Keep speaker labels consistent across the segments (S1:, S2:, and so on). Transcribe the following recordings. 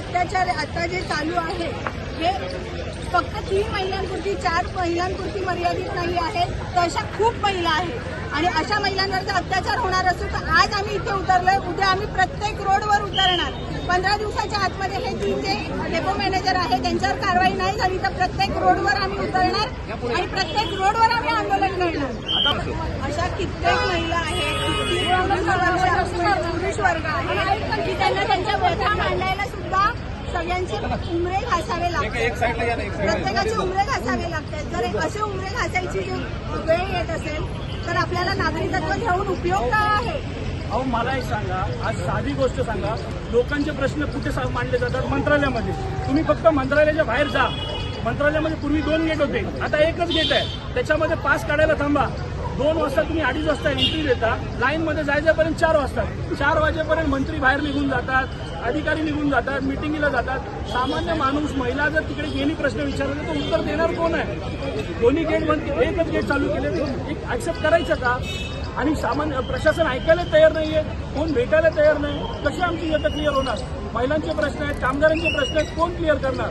S1: अत्याचार आता जे चालू आहे हे फक्त तीन महिलांपुरती चार महिलांपुरती मर्यादित नाही आहे तर अशा खूप महिला आहेत. आणि अशा महिलांवर जर अत्याचार होणार असेल तर आज आम्ही इथे उतरलोय उद्या आम्ही प्रत्येक रोडवर उतरणार. पंधरा दिवसाच्या आतमध्ये हे तीन जे डेपो मॅनेजर आहे त्यांच्यावर कारवाई नाही झाली तर प्रत्येक रोडवर आम्ही उतरणार आणि प्रत्येक रोडवर आम्ही आंदोलन करणार. अशा कित्येक महिला आहेत कित्येक पुरुष वर्ग आहे की त्यांना त्यांच्या व्यथा मांडायला सगळ्यांचे उमरे घासावे लागतात. प्रत्येकाचे उमरे घासावे लागतात. जर असे उमरे घासायची जी वेळ येत असेल तर आपल्याला नागरिकत्व घेऊन उपयोग काय आहे?
S2: अहो मला एक सांगा. आज साधी गोष्ट सांगा. लोकांचे प्रश्न कुठे सा- मांडले जातात? मंत्रालयामध्ये. तुम्ही फक्त मंत्रालयाच्या बाहेर जा. मंत्रालयामध्ये पूर्वी दोन गेट होते. आता एकच गेट आहे. त्याच्यामध्ये पास काढायला थांबा. दोन वाजता तुम्ही अडीच वाजता एंट्री देता. लाईनमध्ये जायच्यापर्यंत चार वाजतात चार वाजेपर्यंत मंत्री बाहेर निघून जातात अधिकारी निघून जातात मिटिंगला जातात. सामान्य माणूस महिला जर तिकडे गेली प्रश्न विचारले तर उत्तर देणार कोण आहे? दोन्ही गेट बंद एकच गेट चालू केले. तर एक ऍक्सेप्ट करायचं का? आणि सामान्य प्रशासन ऐकायला तयार नाही आहे कोण भेटायला तयार नाही? कशी आमची इथं क्लिअर होणार महिलांचे प्रश्न आहेत कामगारांचे प्रश्न आहेत कोण क्लिअर करणार?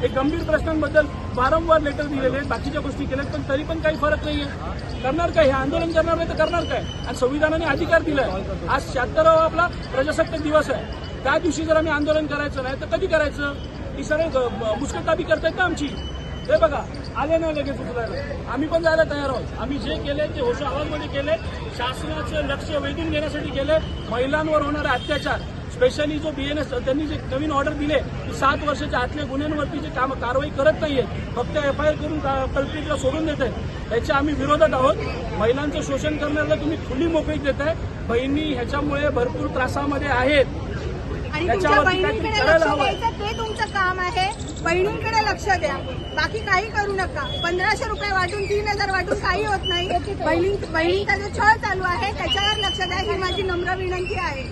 S2: हे गंभीर प्रश्नांबद्दल वारंवार लेटर दिलेले आहेत बाकीच्या गोष्टी केल्यात पण तरी पण काही फरक नाहीये. करणार काय? हे आंदोलन करणार नाही तर करणार काय? आणि संविधानाने अधिकार दिलाय. आज शहात्तरावा आपला प्रजासत्ताक दिवस आहे. त्या दिवशी जर आम्ही आंदोलन करायचं नाही तर कधी करायचं? ही सगळे मुस्कटाबी करतायत का आमची. हे बघा आले नाही लगेच उचलायला. आम्ही पण जायला तयार आहोत. आम्ही जे केले ते होशो आवाजमध्ये केले शासनाचं लक्ष वेधून घेण्यासाठी केले महिलांवर होणारे अत्याचार. स्पेशली जो बीएनएस त्यांनी जे नवीन ऑर्डर दिले की सात वर्षाच्या आतल्या गुन्ह्यांवरती जे काम कारवाई करत नाहीये फक्त एफ आय आर करून कल्पितला सोडून देत आहेत. त्याच्या आम्ही विरोधात आहोत. महिलांचं शोषण करण्याला तुम्ही खुली मोकळीक देत आहे. बहिणी ह्याच्यामुळे भरपूर त्रासामध्ये आहेत.
S1: आणि तुमच्या
S2: याच्यावरती
S1: बहिणींकडे
S2: काहीतरी करायला
S1: लक्ष
S2: हवंय.
S1: द्यायचं ते तुमचं काम आहे बहिणींकडे लक्ष द्या. बाकी काही करू नका. पंधराशे रुपये वाटून तीन हजार वाटून काही होत नाही. बहिणी बहिणींचा जो छळ चालू आहे त्याच्यावर लक्ष द्या. ही माझी नम्र विनंती आहे.